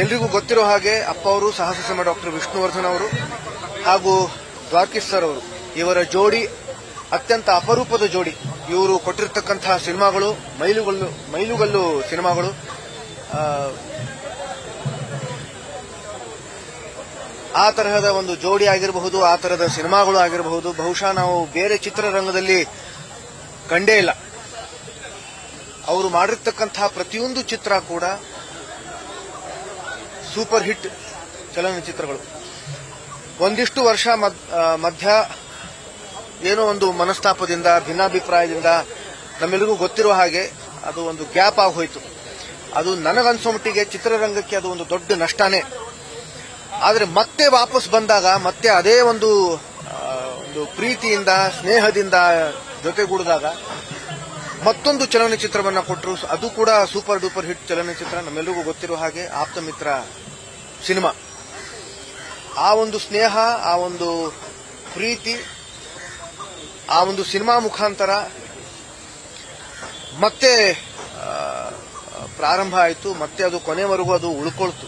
ಎಲ್ರಿಗೂ ಗೊತ್ತಿರೋ ಹಾಗೆ ಅಪ್ಪ ಅವರು ಸಾಹಸ ಸಿಂಹ ಡಾಕ್ಟರ್ ವಿಷ್ಣುವರ್ಧನ್ ಅವರು ಹಾಗೂ ದ್ವಾರಕೀಶ್ ಸರ್ ಅವರು. ಇವರ ಜೋಡಿ, ಅತ್ಯಂತ ಅಪರೂಪದ ಜೋಡಿ. ಇವರು ಕೊಟ್ಟಿರ್ತಕ್ಕಂತಹ ಸಿನಿಮಾಗಳು, ಮೈಲುಗಲ್ಲು ಮೈಲುಗಲ್ಲು ಸಿನಿಮಾಗಳು. ಆ ತರಹದ ಒಂದು ಜೋಡಿ ಆಗಿರಬಹುದು, ಆ ತರಹದ ಸಿನಿಮಾಗಳು ಆಗಿರಬಹುದು. ಬಹುಶಃ ನಾವು ಬೇರೆ ಚಿತ್ರರಂಗದಲ್ಲಿ ಕಂಡೇ ಇಲ್ಲ. ಅವರು ಮಾಡಿರ್ತಕ್ಕಂತಹ ಪ್ರತಿಯೊಂದು ಚಿತ್ರ ಕೂಡ ಸೂಪರ್ ಹಿಟ್ ಚಲನಚಿತ್ರಗಳು. ಒಂದಿಷ್ಟು ವರ್ಷ ಮಧ್ಯ ಏನೋ ಒಂದು ಮನಸ್ತಾಪದಿಂದ, ಭಿನ್ನಾಭಿಪ್ರಾಯದಿಂದ ನಮ್ಮೆಲ್ಲರಿಗೂ ಗೊತ್ತಿರುವ ಹಾಗೆ ಅದು ಒಂದು ಗ್ಯಾಪ್ ಆಗಿ ಹೋಯಿತು ಅದು ನನಗನ್ಸೋ ಮಟ್ಟಿಗೆ ಚಿತ್ರರಂಗಕ್ಕೆ ಅದು ಒಂದು ದೊಡ್ಡ ನಷ್ಟನೇ. ಆದರೆ ಮತ್ತೆ ವಾಪಸ್ ಬಂದಾಗ, ಮತ್ತೆ ಅದೇ ಒಂದು ಒಂದು ಪ್ರೀತಿಯಿಂದ, ಸ್ನೇಹದಿಂದ ಜೊತೆಗೂಡಿದಾಗ ಮತ್ತೊಂದು ಚಲನಚಿತ್ರವನ್ನ ಕೊಟ್ಟರು ಅದು ಕೂಡ ಸೂಪರ್ ಡೂಪರ್ ಹಿಟ್ ಚಲನಚಿತ್ರ. ನಮ್ಮೆಲ್ಲರಿಗೂ ಗೊತ್ತಿರುವ ಹಾಗೆ ಆಪ್ತ ಮಿತ್ರ ಸಿನಿಮಾ. ಆ ಒಂದು ಸ್ನೇಹ, ಆ ಒಂದು ಪ್ರೀತಿ, ಆ ಒಂದು ಸಿನಿಮಾ ಮುಖಾಂತರ ಮತ್ತೆ ಪ್ರಾರಂಭ ಆಯಿತು. ಮತ್ತೆ ಅದು ಕೊನೆವರೆಗೂ ಅದು ಉಳ್ಕೊಳ್ತು.